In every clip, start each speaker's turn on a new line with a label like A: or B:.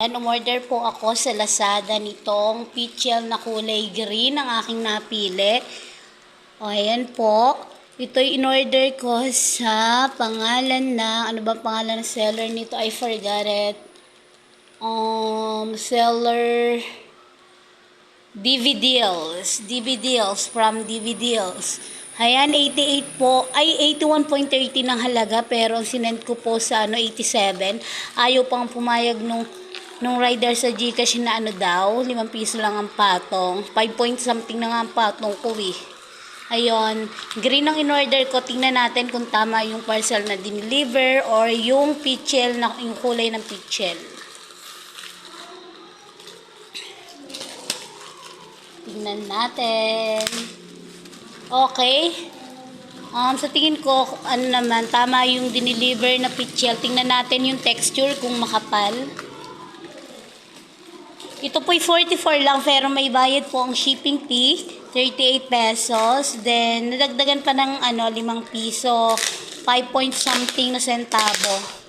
A: Yan, umorder po ako sa Lazada nitong pichel na kulay green ang aking napili. O, ayan po. Ito'y in-order ko sa pangalan na, ano ba pangalan ng seller nito? I forgot it. Um, seller DV Deals. DV Deals from DV Deals. Ayan, 88 po. Ay, 81.30 ng halaga. Pero sinend ko po sa ano, 87. Ayaw pang pumayag nung, nung rider sa Gcash na ano daw. 5 piso lang ang patong. 5 point something na nga ang patong ko eh. Ayun, green ang in-order ko. Tingnan natin kung tama yung parcel na dineliver or yung pitchel, na, yung kulay ng pitchel. Tingnan natin. Okay. Um, sa tingin ko, ano naman, tama yung dineliver na pitchel. Tingnan natin yung texture kung makapal. Ito po'y 44 lang pero may bayad po ang shipping fee, 38 pesos. Then, nadagdagan pa ng ano, 5 piso, 5 point something na sentabo.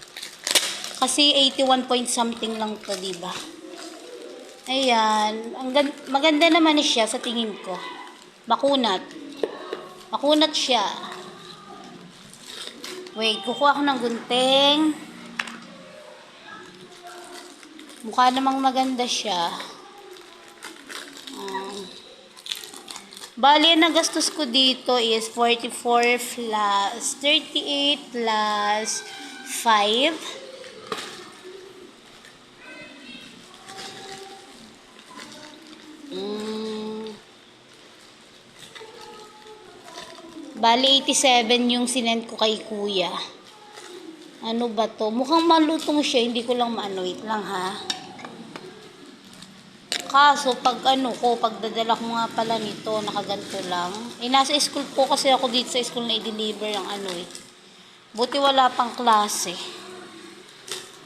A: Kasi 81 point something lang to, di ba? Ayan. Ang gan- maganda naman siya sa tingin ko. Makunat. Makunat siya. Wait, kukuha ko ng gunting. Mukha namang maganda siya. Um, bali, ang nagastos ko dito is 44 plus 38 plus 5. Mm. Bali, 87 yung sinend ko kay kuya. Ano ba to? Mukhang malutong siya. Hindi ko lang maano. Wait lang ha. Kaso, pag ano ko, pagdadala ko nga pala nito, nakaganto lang. Eh, nasa school po kasi ako dito sa school na i-deliver ang ano eh. Buti wala pang klase.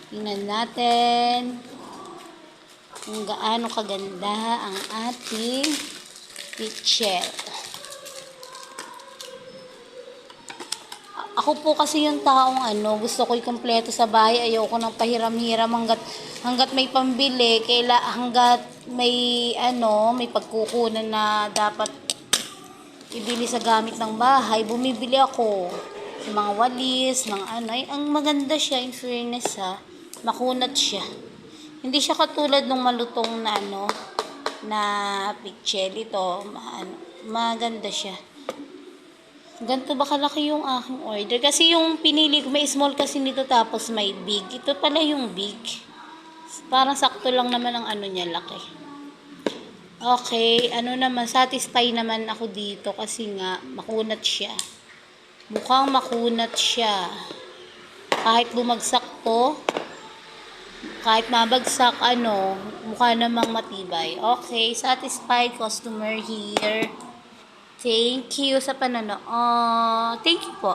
A: Tingnan natin kung gaano kaganda ang ating pitcher. Ako po kasi yung taong ano, gusto ko kumpleto sa bahay. Ayoko nang pahiram-hiram hanggat, hanggat may pambili. Kaila, hanggat may ano, may pagkukunan na dapat ibili sa gamit ng bahay. Bumibili ako sa mga walis, mga ano. Ay, ang maganda siya, in fairness ha. Makunat siya. Hindi siya katulad ng malutong na ano, na picture. Ito, ma- ano, maganda siya. Ganito ba kalaki yung aking order? Kasi yung pinili ko, may small kasi nito tapos may big. Ito pala yung big. Parang sakto lang naman ang ano niya, laki. Okay, ano naman, satisfy naman ako dito kasi nga makunat siya. Mukhang makunat siya. Kahit bumagsak to, kahit mabagsak, ano, mukha namang matibay. Okay, satisfied customer here. Thank you sa panonood. Thank you po.